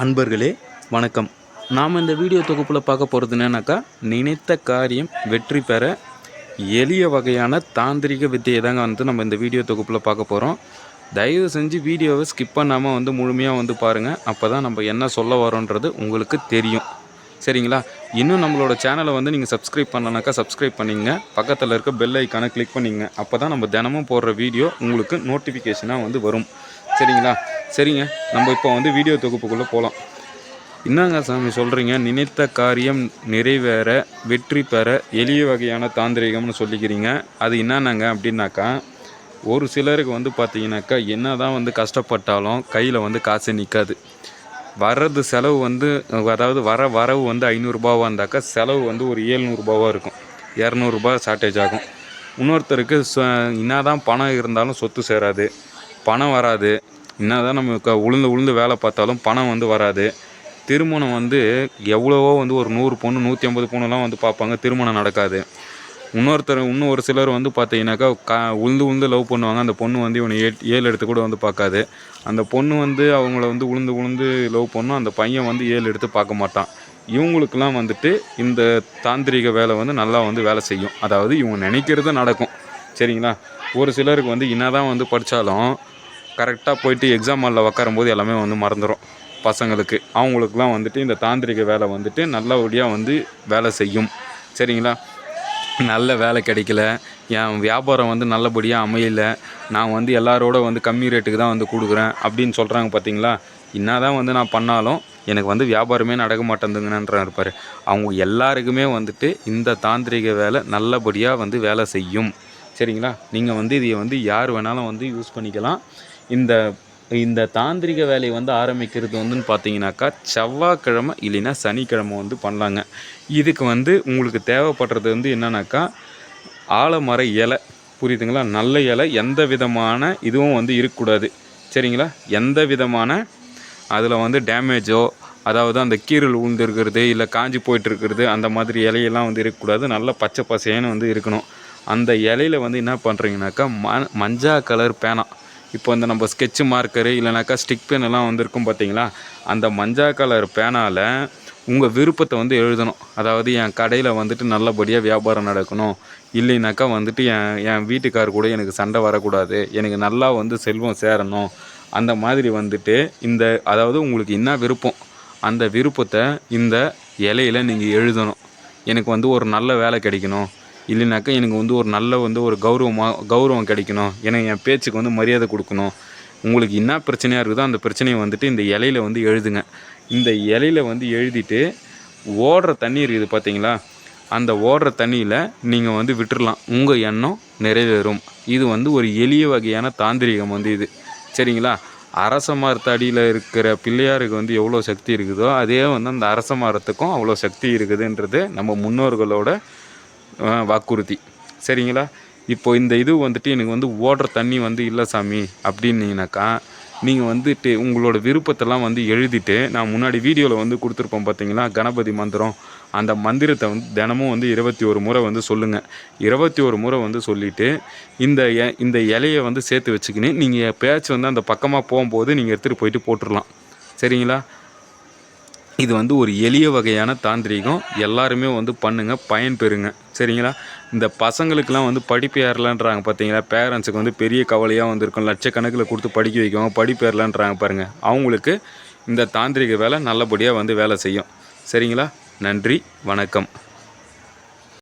அன்பர்களே வணக்கம். நாம் இந்த வீடியோ தொகுப்பில் பார்க்க போகிறது என்னன்னாக்கா நினைத்த காரியம் வெற்றி பெற எளிய வகையான தாந்திரிக வித்தியை தாங்க வந்து நம்ம இந்த வீடியோ தொகுப்பில் பார்க்க போகிறோம் தயவு செஞ்சு வீடியோவை ஸ்கிப் பண்ணாமல் வந்து முழுமையாக வந்து பாருங்கள் அப்போ தான் நம்ம என்ன சொல்ல வரோன்றது உங்களுக்கு தெரியும். சரிங்களா? இன்னும் நம்மளோட சேனலை வந்து நீங்கள் சப்ஸ்கிரைப் பண்ணனாக்கா சப்ஸ்கிரைப் பண்ணிங்க பக்கத்தில் இருக்க பெல் ஐக்கானை கிளிக் பண்ணிங்க அப்போ தான் நம்ம தினமும் போடுற வீடியோ உங்களுக்கு நோட்டிஃபிகேஷனாக வந்து வரும். சரிங்களா? சரிங்க. நம்ம இப்போ வந்து வீடியோ தொகுப்புக்குள்ளே போகலாம் என்னங்க சாமி சொல்கிறீங்க நினைத்த காரியம் நிறைவேற வெற்றி பெற எளிய வகையான தாந்திரிகம்னு சொல்லிக்கிறீங்க. அது என்னென்னங்க அப்படின்னாக்கா ஒரு சிலருக்கு வந்து பார்த்தீங்கன்னாக்கா என்ன தான் வந்து கஷ்டப்பட்டாலும் கையில் வந்து காசு நிற்காது வர்றது செலவு வந்து அதாவது வர வரவு வந்து ஐநூறுரூபாவாக இருந்தாக்கா செலவு வந்து ஒரு ஏழ்நூறுபாவாக இருக்கும். இரநூறுபா ஷார்ட்டேஜ் ஆகும். இன்னொருத்தருக்கு என்ன தான் பணம் இருந்தாலும் சொத்து சேராது. பணம் வராது. என்ன தான் நம்ம க உளுந்து உளுந்து வேலை பார்த்தாலும் பணம் வந்து வராது. திருமணம் வந்து எவ்வளவோ வந்து ஒரு நூறு பொண்ணு நூற்றி ஐம்பது பொண்ணுலாம் வந்து பார்ப்பாங்க. திருமணம் நடக்காது. இன்னொருத்தர் இன்னும் ஒரு சிலர் வந்து பார்த்தீங்கன்னாக்கா கா உளுந்து உளுந்து லவ் பண்ணுவாங்க. அந்த பொண்ணு வந்து இவனை ஏ ஏழு எடுத்து கூட வந்து பார்க்காது. அந்த பொண்ணு வந்து அவங்கள வந்து உளுந்து உளுந்து லவ் பண்ணும். அந்த பையன் வந்து ஏழு எடுத்து பார்க்க மாட்டான். இவங்களுக்கெல்லாம் வந்துட்டு இந்த தாந்திரிக வேலை வந்து நல்லா வந்து வேலை செய்யும். அதாவது இவங்க நினைக்கிறது நடக்கும். சரிங்களா? ஒரு சிலருக்கு வந்து என்னதான் வந்து படித்தாலும் கரெக்டாக போயிட்டு எக்ஸாம் ஹாலில் உக்காரும்போது எல்லாமே வந்து மறந்துடும் பசங்களுக்கு. அவங்களுக்குலாம் வந்துட்டு இந்த தாந்திரிக வேலை வந்துட்டு நல்லபடியாக வந்து வேலை செய்யும். சரிங்களா? நல்ல வேலை கிடைக்கல. என் வியாபாரம் வந்து நல்லபடியாக அமையல. நான் வந்து எல்லாரோட வந்து கம்மி ரேட்டுக்கு தான் வந்து கொடுக்குறேன் அப்படின்னு சொல்கிறாங்க பார்த்தீங்களா என்ன தான் வந்து நான் பண்ணாலும் எனக்கு வந்து வியாபாரமே நடக்க மாட்டேங்குதுங்கன்ற இருப்பார். அவங்க எல்லாருக்குமே வந்துட்டு இந்த தாந்திரிக வேலை நல்லபடியாக வந்து வேலை செய்யும். சரிங்களா? நீங்கள் வந்து இதை வந்து யார் வேணாலும் வந்து யூஸ் பண்ணிக்கலாம். இந்த இந்த தாந்திரிக வேலையை வந்து ஆரம்பிக்கிறது வந்துன்னு பார்த்தீங்கன்னாக்கா செவ்வாய்க்கிழமை இல்லைன்னா சனிக்கிழமை வந்து பண்ணலாங்க. இதுக்கு வந்து உங்களுக்கு தேவைப்படுறது வந்து என்னன்னாக்கா ஆலமர இலை புரியுதுங்களா? நல்ல இலை எந்த விதமான இதுவும் வந்து இருக்கக்கூடாது. சரிங்களா? எந்த விதமான அதில் வந்து டேமேஜோ அதாவது அந்த கீரல் உழுந்துருக்கிறது இல்லை காஞ்சி போயிட்டுருக்கிறது அந்த மாதிரி இலையெல்லாம் வந்து இருக்கக்கூடாது. நல்ல பச்சை பசேன்னு வந்து இருக்கணும். அந்த இலையில வந்து என்ன பண்ணுறீங்கனாக்கா ம மஞ்சா கலர் பேனா இப்போ இந்த நம்ம ஸ்கெட்சு மார்க்கரு இல்லைனாக்கா ஸ்டிக் பென் எல்லாம் வந்திருக்கும் பார்த்தீங்களா? அந்த மஞ்சா கலர் பேனால் உங்கள் விருப்பத்தை வந்து எழுதணும். அதாவது என் கடையில் வந்துட்டு நல்லபடியாக வியாபாரம் நடக்கணும். இல்லைனாக்கா வந்துட்டு என் என் வீட்டுக்கார் கூட எனக்கு சண்டை வரக்கூடாது. எனக்கு நல்லா வந்து செல்வம் சேரணும். அந்த மாதிரி வந்துட்டு இந்த அதாவது உங்களுக்கு என்ன விருப்பம்? அந்த விருப்பத்தை இந்த இலையில நீங்கள் எழுதணும். எனக்கு வந்து ஒரு நல்ல வேலை கிடைக்கணும். இல்லைனாக்கா எனக்கு வந்து ஒரு நல்ல வந்து ஒரு கௌரவமாக கௌரவம் கிடைக்கணும். எனக்கு என் பேச்சுக்கு வந்து மரியாதை கொடுக்கணும். உங்களுக்கு என்ன பிரச்சனையாக இருக்குதோ அந்த பிரச்சனையை வந்துட்டு இந்த இலையில வந்து எழுதுங்க. இந்த இலையில வந்து எழுதிட்டு ஓடுற தண்ணி இருக்குது பார்த்தீங்களா அந்த ஓடுற தண்ணியில் நீங்கள் வந்து விட்டுடலாம் உங்கள் எண்ணம் நிறைவேறும். இது வந்து ஒரு எளிய வகையான தாந்திரிகம் வந்து இது. சரிங்களா? அரச மரத்தடியில் இருக்கிற பிள்ளையாருக்கு வந்து எவ்வளோ சக்தி இருக்குதோ அதே வந்து அந்த அரச மரத்துக்கும் அவ்வளோ சக்தி இருக்குதுன்றது நம்ம முன்னோர்களோட வாக்குறுதி. சரிங்களா? இப்போ இந்த இது வந்துட்டு எனக்கு வந்து ஓடுற தண்ணி வந்து இல்லை சாமி அப்படின்னீங்கனாக்கா நீங்கள் வந்துட்டு உங்களோட விருப்பத்தெல்லாம் வந்து எழுதிட்டு நான் முன்னாடி வீடியோவில் வந்து கொடுத்துருப்போம் பார்த்தீங்களா கணபதி மந்திரம். அந்த மந்திரத்தை வந்து தினமும் வந்து இருபத்தி ஒரு முறை வந்து சொல்லுங்கள் இருபத்தி ஒரு முறை வந்து சொல்லிவிட்டு இந்த எ- இந்த இலையை வந்து சேர்த்து வச்சுக்கின்னு நீங்கள் பேச்சு வந்து அந்த பக்கமாக போகும்போது நீங்கள் எடுத்துகிட்டு போயிட்டு போட்டுடலாம் சரிங்களா? இது வந்து ஒரு எளிய வகையான தாந்திரீகம். எல்லாருமே வந்து பண்ணுங்கள் பயன் பெறுங்க. சரிங்களா? இந்த பசங்களுக்கெலாம் வந்து படிப்பு ஏறலான்றாங்க பார்த்தீங்களா பேரண்ட்ஸுக்கு வந்து பெரிய கவலையாக வந்திருக்கும். லட்சக்கணக்கில் கொடுத்து படிக்க வைக்கவங்க படிப்பு ஏறலான்றாங்க பாருங்கள் அவங்களுக்கு இந்த தாந்திரிக வேலை நல்லபடியாக வந்து வேலை செய்யும். சரிங்களா? நன்றி வணக்கம்.